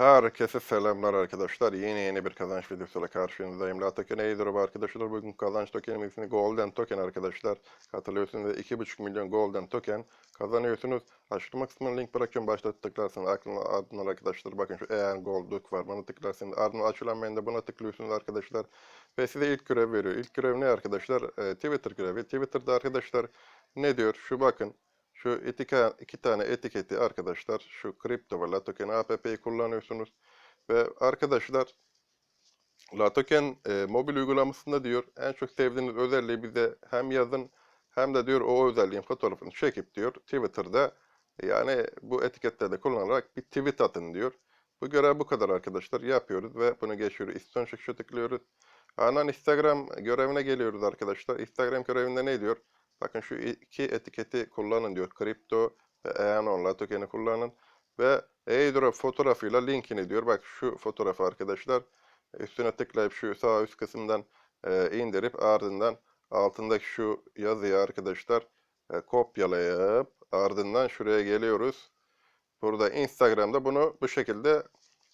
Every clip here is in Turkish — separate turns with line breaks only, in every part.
Herkese selamlar arkadaşlar. Yeni yeni bir kazanç videosuyla karşınızdayım. Latoken Airdrop arkadaşlar. Bugün kazanç tokenimizin Golden Token arkadaşlar. Katılıyorsunuz ve 2,5 milyon Golden Token kazanıyorsunuz. Açıklama kısmına link bırakıyorum. Başta tıklarsanız aklına ardından arkadaşlar bakın şu eğer Gold'luk var. Bunu tıklarsanız ardından açılan menüde buna tıklıyorsunuz arkadaşlar. Ve size ilk görev veriyor. İlk görev ne arkadaşlar? Ee, Twitter görevi. Twitter'da arkadaşlar ne diyor? Şu bakın. Şu iki, iki tane etiketi arkadaşlar şu kripto ve Latoken app'yi kullanıyorsunuz. Ve arkadaşlar Latoken e, mobil uygulamasında diyor en çok sevdiğiniz özelliği bize hem yazın hem de diyor o özelliğin fotoğrafını çekip diyor Twitter'da yani bu etiketlerde kullanarak bir tweet atın diyor. Bu görev bu kadar arkadaşlar yapıyoruz ve bunu geçiyoruz. İston çıkışı tıklıyoruz. Ardından Instagram görevine geliyoruz arkadaşlar. Instagram görevinde ne diyor? Bakın şu iki etiketi kullanın diyor. Kripto ve Eanon Latoken'i kullanın. Ve airdrop fotoğrafıyla linkini diyor. Bak şu fotoğrafı arkadaşlar. Üstüne tıklayıp şu sağ üst kısımdan e, indirip ardından altındaki şu yazıyı arkadaşlar e, kopyalayıp ardından şuraya geliyoruz. Burada Instagram'da bunu bu şekilde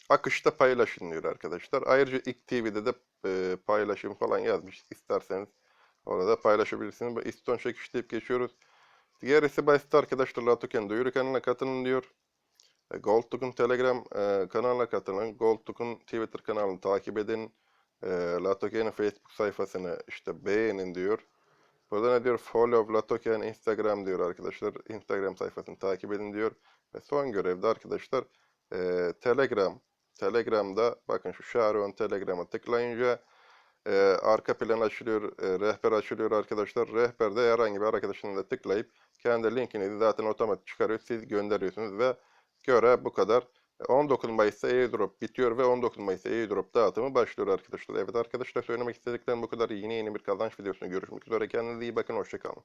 akışta paylaşın diyor arkadaşlar. Ayrıca İK TV'de de e, paylaşım falan yazmış. İsterseniz orada paylaşabilirsiniz. Bu iston çekiş deyip geçiyoruz. Diğerisi basit arkadaşlar. Latoken duyuru kanalına katılın diyor. E, Gold Token Telegram e, kanalına katılın. Gold Token Twitter kanalını takip edin. E, Facebook sayfasını işte beğenin diyor. Burada ne diyor? Follow Latoken Instagram diyor arkadaşlar. Instagram sayfasını takip edin diyor. Ve son görevde arkadaşlar e, Telegram. Telegram'da bakın şu Sharon Telegram'a tıklayınca e, arka plan açılıyor, e, rehber açılıyor arkadaşlar. Rehberde herhangi bir arkadaşınıza tıklayıp kendi linkini zaten otomatik çıkarıyor. Siz gönderiyorsunuz ve göre bu kadar. 19 Mayıs'ta airdrop bitiyor ve 19 Mayıs'ta airdrop dağıtımı başlıyor arkadaşlar. Evet arkadaşlar söylemek istediklerim bu kadar. Yeni yeni bir kazanç videosunda görüşmek üzere. Kendinize iyi bakın. Hoşçakalın.